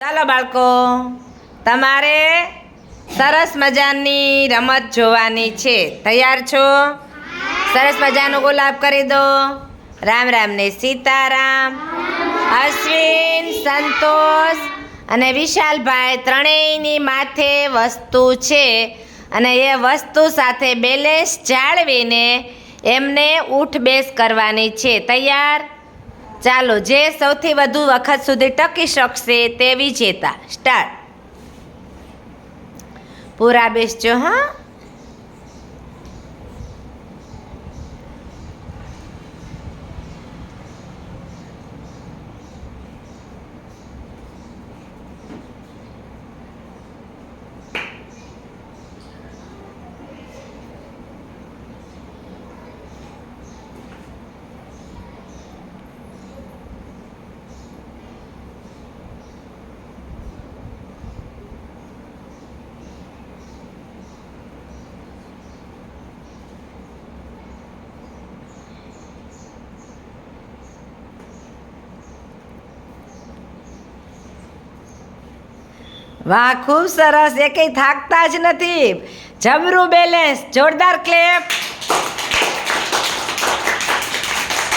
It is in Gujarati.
ચાલો બાળકો, તમારે સરસ મજાની રમત જોવાની છે. તૈયાર છો? સરસ મજાનો ગુલાબ કરી દો. રામ રામ ને સીતારામ, અશ્વિન, સંતોષ અને વિશાલભાઈ ત્રણેયની માથે વસ્તુ છે. અને એ વસ્તુ સાથે બેલેન્સ જાળવીને એમને ઉઠ બેસ કરવાની છે. તૈયાર? ચાલો જે સૌથી વધુ વખત સુધી ટકી શકશે તે વિજેતા સ્ટાર્ટ પૂરા બેસજો હા? વાહ ખૂબ સરસ. એકેય થાકતા જ નથી. જબરું બેલેન્સ જોરદાર ક્લેપ